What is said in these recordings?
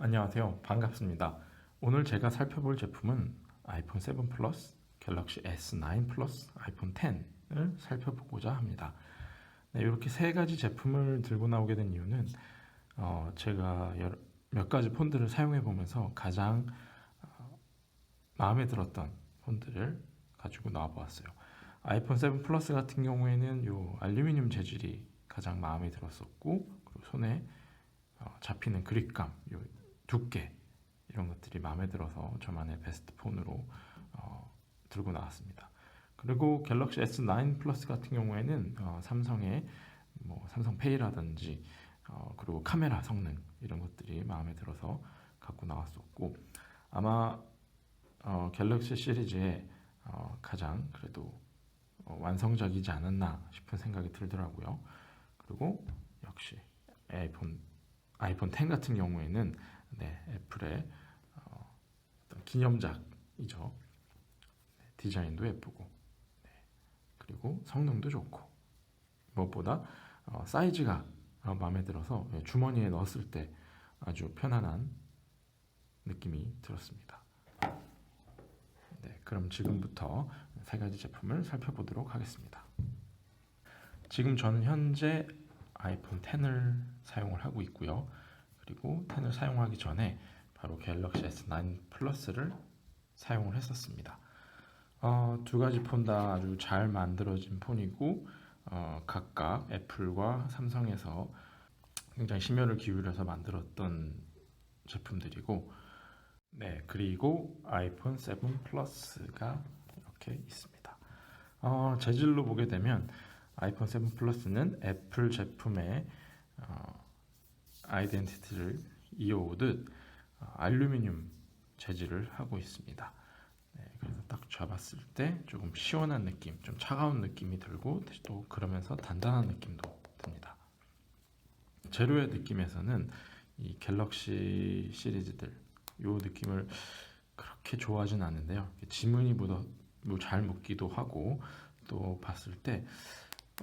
안녕하세요. 반갑습니다. 오늘 제가 살펴볼 제품은 아이폰 7 플러스, 갤럭시 S9 플러스, 아이폰 10을 살펴보고자 합니다. 네, 이렇게 세 가지 제품을 들고 나오게 된 이유는 어, 제가 여러, 몇 가지 폰들을 사용해 보면서 가장 어, 마음에 들었던 폰들을 가지고 나와 보았어요. 아이폰 7 플러스 같은 경우에는 요 알루미늄 재질이 가장 마음에 들었었고 그리고 손에 어, 잡히는 그립감, 요 두께 이런 것들이 마음에 들어서 저만의 베스트 폰으로 어, 들고 나왔습니다. 그리고 갤럭시 S9 플러스 같은 경우에는 어, 삼성의 뭐 삼성페이라든지 어, 그리고 카메라 성능 이런 것들이 마음에 들어서 갖고 나왔었고 아마 어, 갤럭시 시리즈의 어, 가장 그래도 어, 완성작이지 않았나 싶은 생각이 들더라고요. 그리고 역시 아이폰 아이폰 10 같은 경우에는 네, 애플의 어, 어떤 기념작이죠. 네, 디자인도 예쁘고 네, 그리고 성능도 좋고 무엇보다 어, 사이즈가 어, 마음에 들어서 예, 주머니에 넣었을 때 아주 편안한 느낌이 들었습니다. 네, 그럼 지금부터 세 가지 제품을 살펴보도록 하겠습니다. 지금 저는 현재 아이폰 10을 사용을 하고 있고요. 그리고 10을 사용하기 전에 바로 갤럭시 S9 플러스를 사용을 했었습니다. 어, 두 가지 폰 다 아주 잘 만들어진 폰이고 어, 각각 애플과 삼성에서 굉장히 심혈을 기울여서 만들었던 제품들이고 네 그리고 아이폰 7 플러스가 이렇게 있습니다. 어, 재질로 보게 되면 아이폰 7 플러스는 애플 제품의 어, 아이덴티티를 이어오듯 어, 알루미늄 재질을 하고 있습니다. 네, 그래서 딱 잡았을 때 조금 시원한 느낌, 좀 차가운 느낌이 들고 또 그러면서 단단한 느낌도 듭니다. 재료의 느낌에서는 이 갤럭시 시리즈들 요 느낌을 그렇게 좋아하진 않는데요. 지문이 묻어 뭐잘 묻기도 하고 또 봤을 때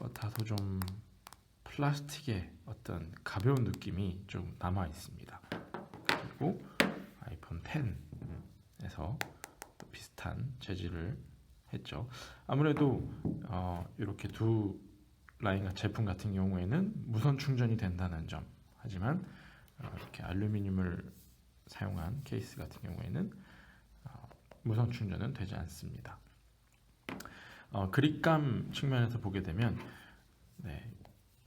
어, 다소 좀 플라스틱의 어떤 가벼운 느낌이 좀 남아 있습니다. 그리고 아이폰 10에서 또 비슷한 재질을 했죠. 아무래도 어, 이렇게 두 라인 제품 같은 경우에는 무선 충전이 된다는 점. 하지만 어, 이렇게 알루미늄을 사용한 케이스 같은 경우에는 어, 무선 충전은 되지 않습니다. 어, 그립감 측면에서 보게 되면 네,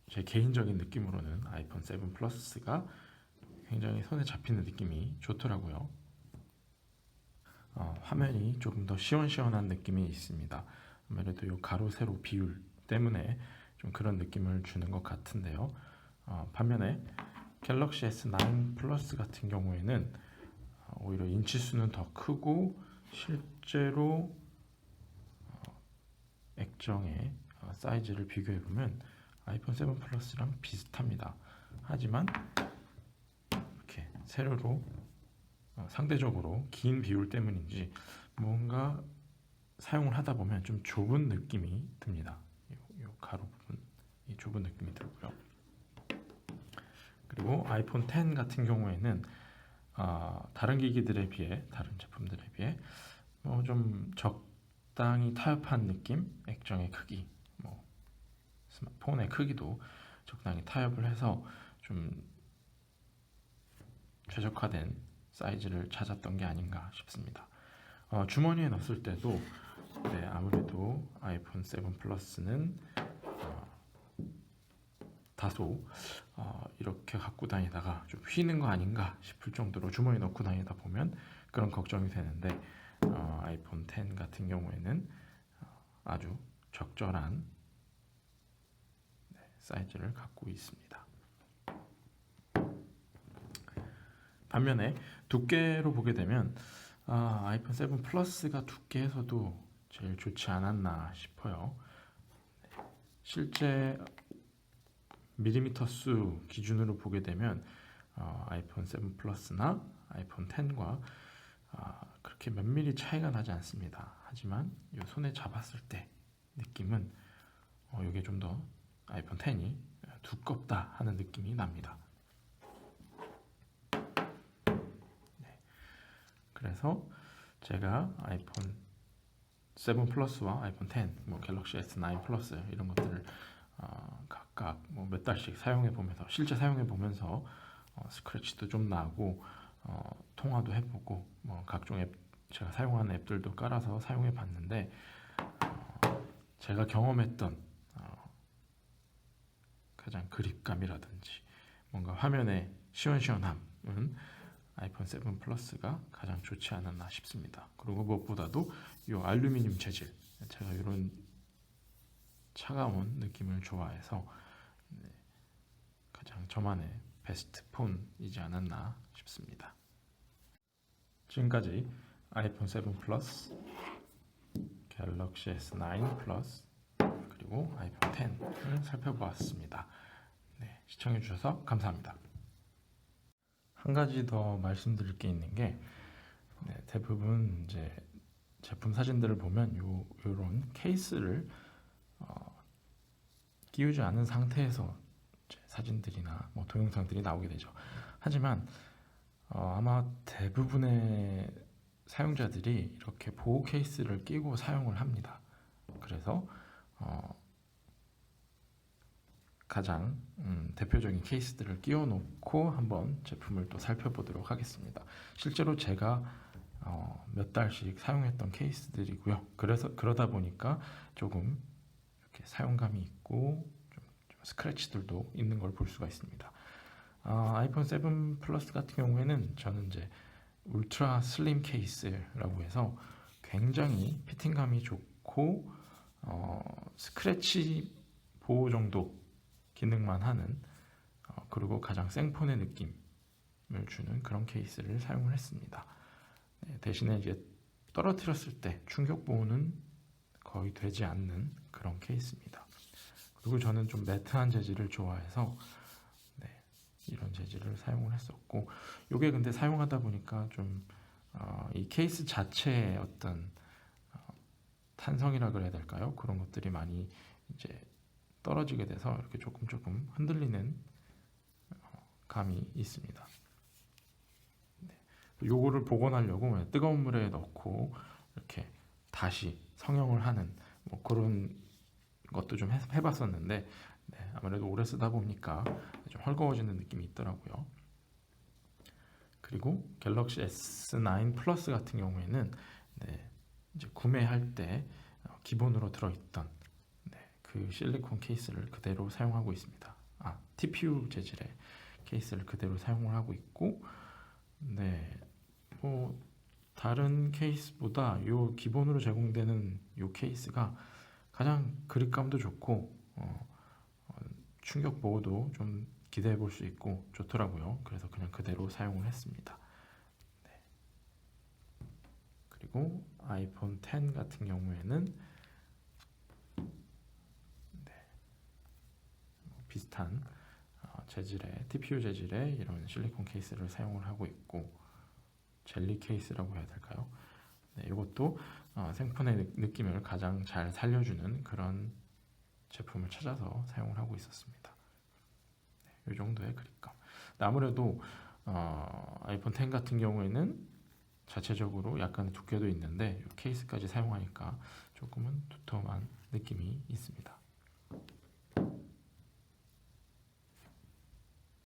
제 개인적인 느낌으로는 아이폰 7 플러스가 굉장히 손에 잡히는 느낌이 좋더라고요. 어, 화면이 조금 더 시원시원한 느낌이 있습니다. 아무래도 이 가로 세로 비율 때문에 좀 그런 느낌을 주는 것 같은데요. 어, 반면에 갤럭시 S9 플러스 같은 경우에는 어, 오히려 인치수는 더 크고 실제로 어, 액정의 어, 사이즈를 비교해 보면 아이폰 7 플러스랑 비슷합니다. 하지만 이렇게 세로로 어, 상대적으로 긴 비율 때문인지 뭔가 사용을 하다 보면 좀 좁은 느낌이 듭니다. 이, 이 가로 부분 이 좁은 느낌이 들고요. 그리고 아이폰 10 같은 경우에는 아, 다른 기기들에 비해 다른 제품들에 비해 뭐 좀 적당히 타협한 느낌, 액정의 크기, 뭐 스마트폰의 크기도 적당히 타협을 해서 좀 최적화된 사이즈를 찾았던 게 아닌가 싶습니다. 어, 주머니에 넣었을 때도 네, 아무래도 아이폰 7 플러스는 어, 다소 어, 이렇게 갖고 다니다가 좀 휘는 거 아닌가 싶을 정도로 주머니에 넣고 다니다 보면 그런 걱정이 되는데 어, 아이폰 10 같은 경우에는 어, 아주 적절한 네, 사이즈를 갖고 있습니다. 반면에 두께로 보게 되면 아, 아이폰 7 플러스가 두께에서도 제일 좋지 않았나 싶어요. 실제 밀리미터 수 기준으로 보게 되면 어, 아이폰 7 플러스나 아이폰 10과 아, 그렇게 몇 미리 차이가 나지 않습니다. 하지만 이 손에 잡았을 때 느낌은 어, 이게 좀 더 아이폰 10이 두껍다 하는 느낌이 납니다. 그래서 제가 아이폰 7 플러스와 아이폰 10, 뭐 갤럭시 S9 플러스 이런 것들을 어, 각각 뭐 몇 달씩 사용해 보면서 실제 사용해 보면서 어, 스크래치도 좀 나고 어, 통화도 해보고 뭐 각종 앱 제가 사용하는 앱들도 깔아서 사용해 봤는데 어, 제가 경험했던 어, 가장 그립감이라든지 뭔가 화면의 시원시원함은 아이폰 7 플러스가 가장 좋지 않았나 싶습니다. 그리고 무엇보다도 이 알루미늄 재질 제가 이런 차가운 느낌을 좋아해서 네, 가장 저만의 베스트 폰이지 않았나 싶습니다. 지금까지 아이폰 7 플러스, 갤럭시 S9 플러스 그리고 아이폰 10을 살펴보았습니다. 네, 시청해 주셔서 감사합니다. 한 가지 더 말씀드릴 게 있는 게 네, 대부분 이제 제품 사진들을 보면 요 요런 케이스를 어, 끼우지 않은 상태에서 사진들이나 뭐 동영상들이 나오게 되죠. 하지만 어, 아마 대부분의 사용자들이 이렇게 보호 케이스를 끼고 사용을 합니다. 그래서 어, 가장 음, 대표적인 케이스들을 끼워놓고 한번 제품을 또 살펴보도록 하겠습니다. 실제로 제가 어, 몇 달씩 사용했던 케이스들이고요. 그래서 그러다 보니까 조금 이렇게 사용감이 있고 좀, 좀 스크래치들도 있는 걸 볼 수가 있습니다. 아, 아이폰 7 플러스 같은 경우에는 저는 이제 울트라 슬림 케이스라고 해서 굉장히 피팅감이 좋고 어, 스크래치 보호 정도 기능만 하는 어, 그리고 가장 생폰의 느낌을 주는 그런 케이스를 사용을 했습니다. 네, 대신에 이제 떨어뜨렸을 때 충격 보호는 거의 되지 않는 그런 케이스입니다. 그리고 저는 좀 매트한 재질을 좋아해서 네, 이런 재질을 사용을 했었고 이게 근데 사용하다 보니까 좀 어, 이 케이스 자체의 어떤 어, 탄성이라 그래야 될까요? 그런 것들이 많이 이제 떨어지게 돼서 이렇게 조금 조금 흔들리는 어, 감이 있습니다. 네. 요거를 복원하려고 뜨거운 물에 넣고 이렇게 다시 성형을 하는 뭐 그런 것도 좀 해- 해봤었는데 네, 아무래도 오래 쓰다 보니까 좀 헐거워지는 느낌이 있더라고요. 그리고 갤럭시 S9 플러스 같은 경우에는 네, 이제 구매할 때 어, 기본으로 들어있던 네, 그 실리콘 케이스를 그대로 사용하고 있습니다. 아, TPU 재질의 케이스를 그대로 사용을 하고 있고, 네, 뭐 다른 케이스보다 요 기본으로 제공되는 요 케이스가 가장 그립감도 좋고 어, 어, 충격 보호도 좀 기대해 볼 수 있고 좋더라고요. 그래서 그냥 그대로 사용을 했습니다. 네. 그리고 아이폰 10 같은 경우에는 비슷한 어, 재질의 TPU 재질의 이런 실리콘 케이스를 사용을 하고 있고 젤리 케이스라고 해야 될까요? 네, 이것도 어, 생폰의 느- 느낌을 가장 잘 살려주는 그런 제품을 찾아서 사용을 하고 있었습니다. 네, 이 정도의 그립감. 아무래도 어, 아이폰 10 같은 경우에는 자체적으로 약간 두께도 있는데 이 케이스까지 사용하니까 조금은 두툼한 느낌이 있습니다.